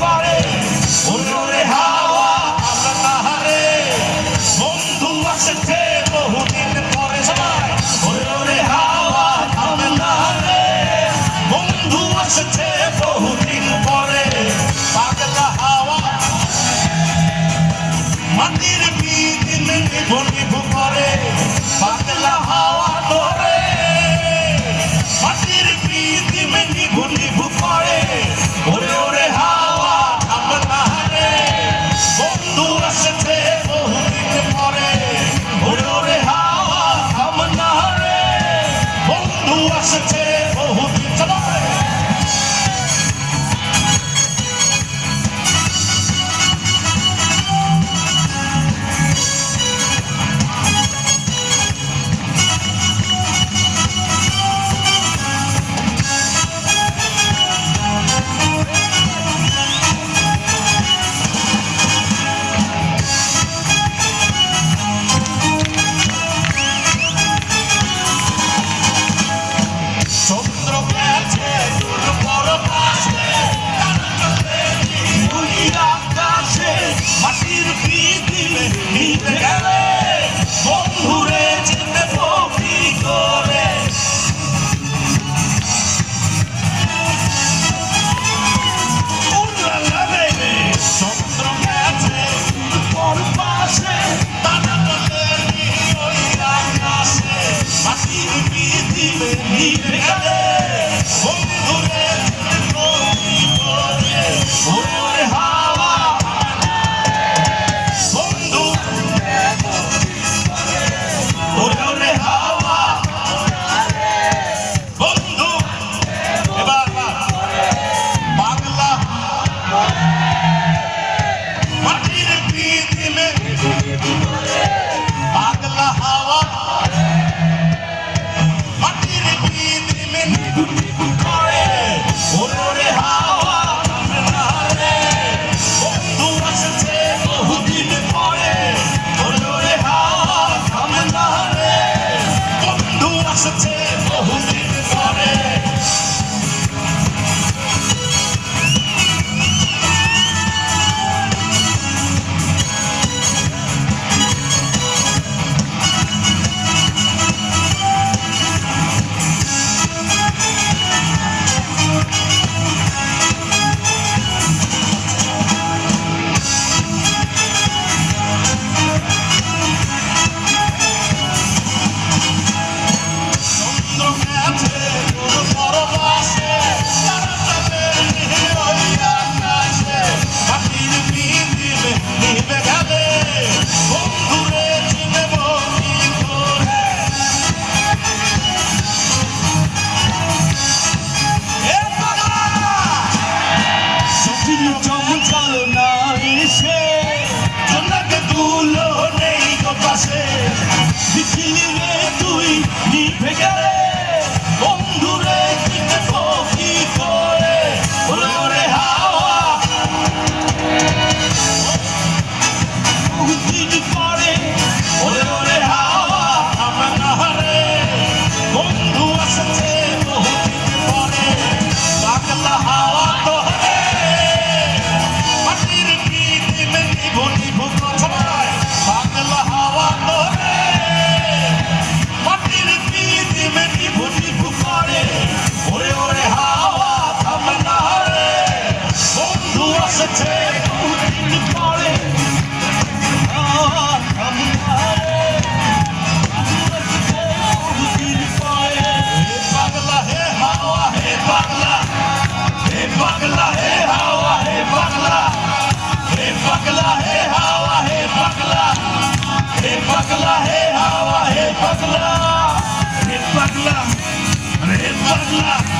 পারে, অন্যরে হাওয়া, আমরা তাহারে। বন্ধু আসছে বহুদিন পরে সবাই অন্যরে হাওয়া, আমরা তাহারে। বন্ধু আসছে বহুদিন পরে পাগলা হাওয়া মাটির বিদিন নিভু নিভু পাগলা হাওয়া Washington. Brasil. হাওয়া